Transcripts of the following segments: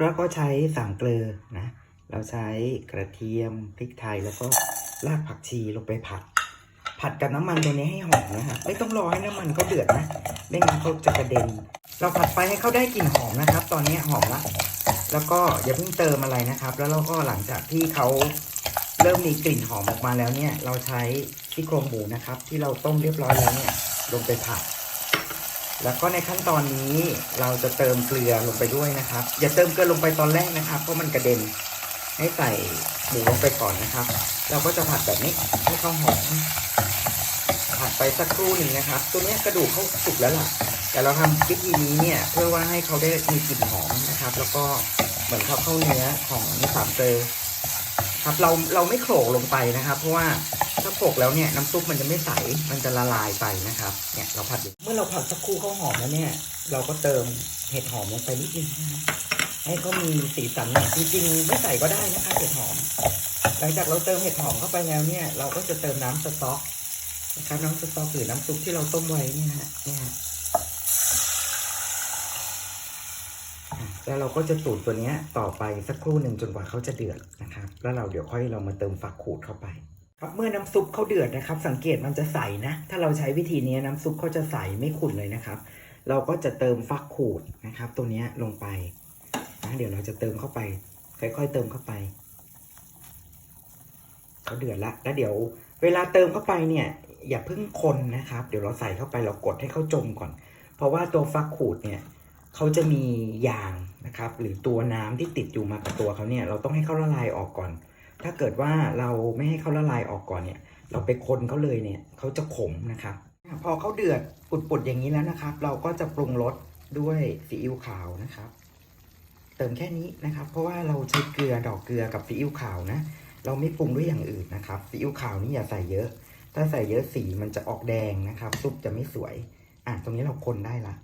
แล้วก็ใช้สามเกลือนะเราใช้กระเทียมพริกไทยแล้วก็รากผักชีลงไปผัด ผัดกับน้ำมันตัวนี้ให้หอมนะครับไม่ต้องรอให้น้ำมันเขาเดือดนะไม่งั้นเขาจะกระเด็น เราผัดไปให้เขาได้กลิ่นหอมนะครับ ตอนนี้หอมละแล้วก็อย่าเพิ่งเติมอะไรนะครับ แล้วเราก็หลังจากที่เขาเริ่มมีกลิ่นหอมออกมาแล้วเนี่ย เราใช้ที่โครงหมูนะครับ ที่เราต้มเรียบร้อยแล้วเนี่ยลงไปผัด แล้วก็ในขั้นตอนนี้เราจะเติมเกลือลงไปด้วยนะครับ อย่าเติมเกลือลงไปตอนแรกนะครับ เพราะมันกระเด็น ให้ใส่หมูลงไปก่อนนะครับ เราก็จะผัดแบบนี้ให้เขาหอมผัดไปสักครู่หนึ่งนะครับ ตัวนี้กระดูกเขาสุกแล้วล่ะ แต่เราทำวิธีนี้เนี่ยเพื่อว่าให้เขาได้มีกลิ่นหอมนะครับ แล้วก็เหมือนเขาเข้าเนื้อของสามเกลอ ครับเราเราไม่โขลกลงไปนะครับ เพราะว่าถ้าโขลกแล้วเนี่ยน้ำซุปมันจะไม่ใสมันจะละลายไปนะครับเนี่ยเราผัดเมื่อเราผัดสักครู่เขาหอมแล้วเนี่ย เราก็เติมเห็ดหอมลงไปนิดนึงนะครับให้เขามีสีสันหน่อยจริงๆไม่ใส่ก็ได้นะคะเห็ดหอม หลังจากเราเติมเห็ดหอมเข้าไปแล้วเนี่ย เราก็จะเติมน้ำสต๊อกนะครับน้ำสต๊อกหรือน้ำซุปที่เราต้มไว้เนี่ยฮะเนี่ยฮะอะ แล้วเราก็จะตูดตัวนี้ต่อไปสักครู่หนึ่งจนกว่าเขาจะเดือดนะครับ แล้วเราเดี๋ยวค่อยเรามาเติมฝักขูดเข้าไปครับเมื่อน้ำซุปเขาเดือดนะครับ สังเกตมันจะใสนะ ถ้าเราใช้วิธีนี้น้ำซุปเขาจะใสไม่ขุ่นเลยนะครับ เราก็จะเติมฟักขูดนะครับ ตัวนี้ลงไปนะเดี๋ยวเราจะเติมเข้าไป ค่อยๆเติมเข้าไปเขาเดือดละแล้วเดี๋ยว เวลาเติมเข้าไปเนี่ย อย่าเพิ่งคนนะครับ เดี๋ยวเราใส่เข้าไปเรากดให้เขาจมก่อน เพราะว่าตัวฟักขูดเนี่ย เขาจะมียางนะครับ หรือตัวน้ำที่ติดอยู่มากับตัวเขาเนี่ย เราต้องให้เขาละลายออกก่อน ถ้าเกิดว่าเราไม่ให้เขาละลายออกก่อนเนี่ย เราไปคนเขาเลยเนี่ยเขาจะขมนะครับ พอเขาเดือดปุดๆอย่างนี้แล้วนะครับ เราก็จะปรุงรสด้วยซีอิ๊วขาวนะครับ เติมแค่นี้นะครับ เพราะว่าเราใช้เกลือดอกเกลือกับซีอิ๊วขาวนะ เราไม่ปรุงด้วยอย่างอื่นนะครับซีอิ๊วขาวนี่อย่าใส่เยอะ ถ้าใส่เยอะสีมันจะออกแดงนะครับ ซุปจะไม่สวยอะตรงนี้เราคนได้ละ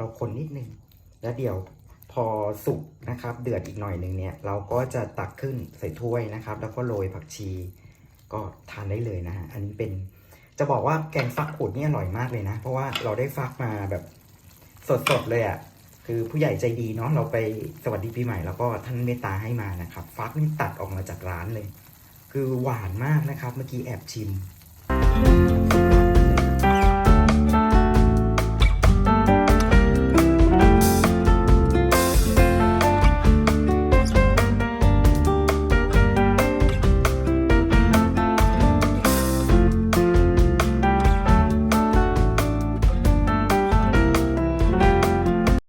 เราคนนิดนึง แล้วเดี๋ยวพอสุกนะครับ เดือดอีกหน่อยหนึ่งเนี่ย เราก็จะตักขึ้นใส่ถ้วยนะครับ แล้วก็โรยผักชี ก็ทานได้เลยนะฮะอันนี้เป็นจะบอกว่าแกงฟักขูดนี่อร่อยมากเลยนะ เพราะว่าเราได้ฟักมาแบบสดๆเลยอะ่ะคือผู้ใหญ่ใจดีเนาะเราไปสวัสดีปีใหม่แล้วก็ท่านเมตตาให้มานะครับ ฟักนี่ตัดออกมาจากร้านเลย คือหวานมากนะครับ เมื่อกี้แอบชิม